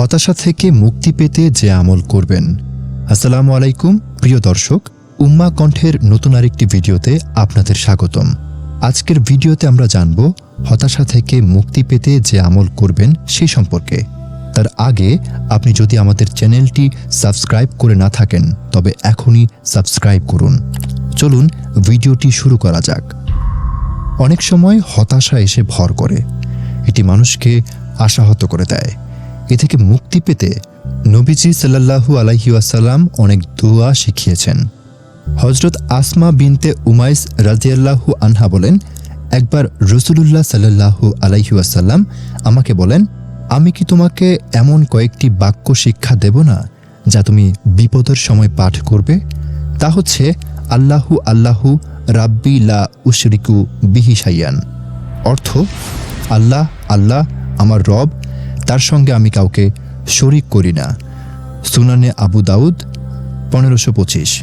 হতাশা থেকে মুক্তি পেতে যে আমল করবেন। আসসালামু আলাইকুম, প্রিয় দর্শক, উম্মা কণ্ঠের নতুন আরেকটি ভিডিওতে আপনাদের স্বাগতম। আজকের ভিডিওতে আমরা জানব হতাশা থেকে মুক্তি পেতে যে আমল করবেন সে সম্পর্কে। তার আগে আপনি যদি আমাদের চ্যানেলটি সাবস্ক্রাইব করে না থাকেন, তবে এখনই সাবস্ক্রাইব করুন। চলুন ভিডিওটি শুরু করা যাক। অনেক সময় হতাশা এসে ভর করে। এটি মানুষকে আশাহত করে দেয়। এ থেকে মুক্তি পেতে নবীজি সাল্লাল্লাহু আলাইহি ওয়াসাল্লাম অনেক দোয়া শিখিয়েছেন। হজরত আসমা বিনতে উমাইস রাজিয়াল্লাহু আনহা বলেন, একবার রসুলুল্লাহ সাল্লাল্লাহু আলাইহি ওয়াসাল্লাম আমাকে বলেন, আমি কি তোমাকে এমন কয়েকটি বাক্য শিক্ষা দেব না যা তুমি বিপদের সময় পাঠ করবে? তা হচ্ছে, আল্লাহু আল্লাহু রাব্বি লা উশরিকু বিহি সাইয়ান অর্থ, আল্লাহ আল্লাহ, আমার রব তার সঙ্গে আমি কাউকে শরিক করি না। সুনানে আবু দাউদ পনেরোশো পঁচিশ।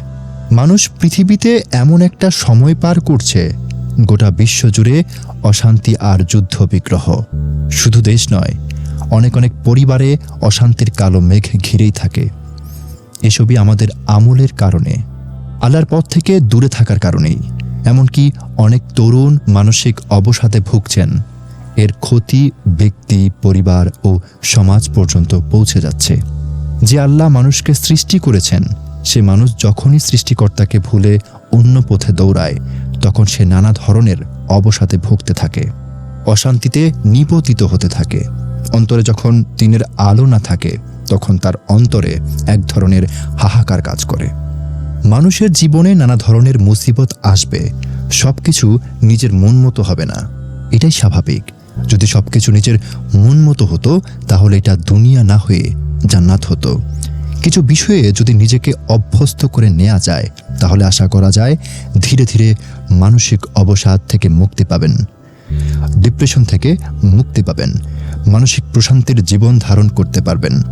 মানুষ পৃথিবীতে এমন একটা সময় পার করছে, গোটা বিশ্ব জুড়ে অশান্তি আর যুদ্ধ বিগ্রহ। শুধু দেশ নয়, অনেক অনেক পরিবারে অশান্তির কালো মেঘ ঘিরেই থাকে। এসবই আমাদের আমলের কারণে, আল্লাহর পথ থেকে দূরে থাকার কারণেই। এমনকি অনেক তরুণ মানসিক অবসাদে ভুগছেন। এর ক্ষতি ব্যক্তি, পরিবার ও সমাজ পর্যন্ত পৌঁছে যাচ্ছে। যে আল্লাহ মানুষকে সৃষ্টি করেছেন, সে মানুষ যখনই সৃষ্টিকর্তাকে ভুলে অন্য পথে দৌড়ায়, তখন সে নানা ধরনের অবসাদে ভুগতে থাকে, অশান্তিতে নিপতিত হতে থাকে। অন্তরে যখন দিনের আলো না থাকে, তখন তার অন্তরে এক ধরনের হাহাকার কাজ করে। মানুষের জীবনে নানা ধরনের মুসিবত আসবে, সবকিছু নিজের মন মতো হবে না। এটাই স্বাভাবিক। যদি সবকিছু নিজের মন মতো হতো, তাহলে এটা দুনিয়া না হয়ে জান্নাত হতো। কিছু বিষয়ে যদি নিজেকে অভ্যস্ত করে নেওয়া যায়, তাহলে আশা করা যায় ধীরে ধীরে মানসিক অবসাদ থেকে মুক্তি পাবেন। ডিপ্রেশন থেকে মুক্তি পাবেন। মানসিক প্রশান্তির জীবন ধারণ করতে পারবেন।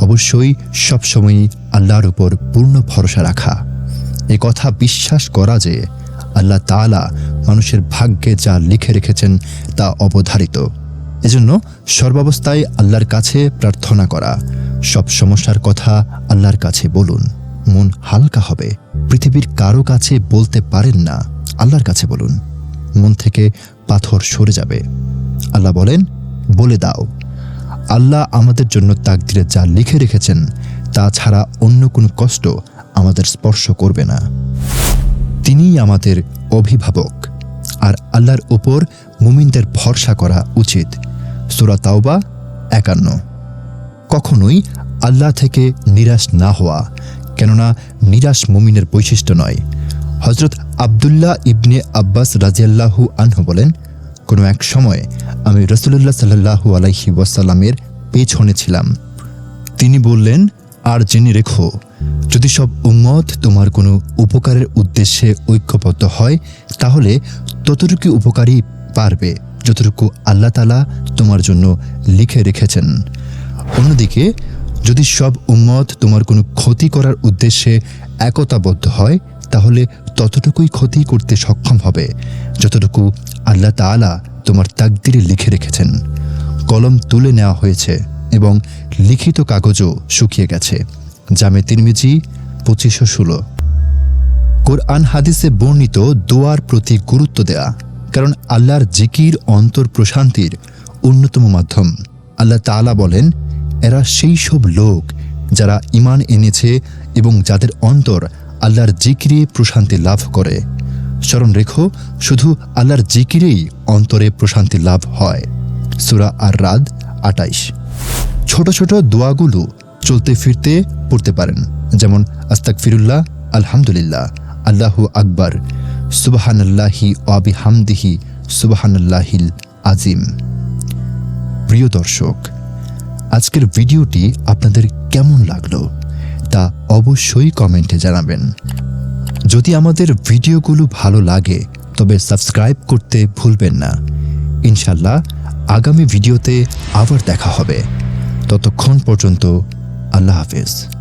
অবশ্যই সবসময়ই আল্লাহর উপর পূর্ণ ভরসা রাখা। এ কথা বিশ্বাস করা যে আল্লাহ তাআলা মানুষের ভাগ্যে যা লিখে রেখেছেন তা অবধারিত। এজন্য সর্বাবস্থায় আল্লাহর কাছে প্রার্থনা করা, সব সমস্যার কথা আল্লাহর কাছে বলুন। মন হালকা হবে, পৃথিবীর কারও কাছে বলতে পারেন না, আল্লাহর কাছে বলুন। মন থেকে পাথর সরে যাবে। আল্লাহ বলেন, বলে দাও, আল্লাহ আমাদের জন্য তাকদিরে যা লিখে রেখেছেন, তা ছাড়া অন্য কোনো কষ্ট আমাদের স্পর্শ করবে না। তিনিই আমাদের অভিভাবক। আর আল্লাহর ওপর মুমিনদের ভরসা করা উচিত। সুরা তাওবা একান্ন। কখনোই আল্লাহ থেকে নিরাশ না হওয়া, কেননা নিরাশ মুমিনের বৈশিষ্ট্য নয়। হজরত আবদুল্লাহ ইবনে আব্বাস রাজিয়াল্লাহু আনহু বলেন, কোনো এক সময় আমি রসুল্লাহ সাল্লাহু আলাইহি ওয়াসাল্লামের পেছনে ছিলাম। তিনি বললেন আর জেনে রেখো, যদি সব উম্মত তোমার কোনো উপকারের উদ্দেশ্যে ঐক্যবদ্ধ হয়, তাহলে ততটুকু উপকারই পারবে, যতটুকু আল্লাহ তালা তোমার জন্য লিখে রেখেছেন। অন্যদিকে, যদি সব উম্মত তোমার কোনো ক্ষতি করার উদ্দেশ্যে একতাবদ্ধ হয়, তাহলে ততটুকুই ক্ষতি করতে সক্ষম হবে, যতটুকু আল্লাহ তাআলা তোমার তাকদিরে লিখে রেখেছেন। কলম তুলে নেওয়া হয়েছে। এবং লিখিত কাগজও শুকিয়ে গেছে। জামে তিরমিজি, পঁচিশশো ষোলো। কোরআন হাদিসে বর্ণিত দোয়ার প্রতি গুরুত্ব দেয়া কারণ আল্লাহর জিকির অন্তর প্রশান্তির অন্যতম মাধ্যম। আল্লাহ তাআলা বলেন, এরা সেই সব লোক যারা ইমান এনেছে এবং যাদের অন্তর আল্লাহর জিকিরে প্রশান্তি লাভ করে। স্মরণ রেখো, শুধু আল্লাহর জিকিরেই অন্তরে প্রশান্তি লাভ হয়। সুরা আর রাদ আটাইশ। ছোট ছোট দোয়াগুলো চলতে ফিরতে পড়তে পারেন। যেমন আস্তাক ফিরুল্লাহ আলহামদুলিল্লাহ, আল্লাহু আকবর, সুবাহানাল্লাহি ওয়াবি হামদিহি সুবাহানাল্লাহিল আজিম প্রিয় দর্শক, আজকের ভিডিওটি আপনাদের কেমন লাগল তা অবশ্যই কমেন্টে জানাবেন। যদি আমাদের ভিডিওগুলো ভালো লাগে, তবে সাবস্ক্রাইব করতে ভুলবেন না। ইনশাল্লাহ আগামী ভিডিওতে আবার দেখা হবে। ততক্ষণ পর্যন্ত আল্লাহ হাফেজ।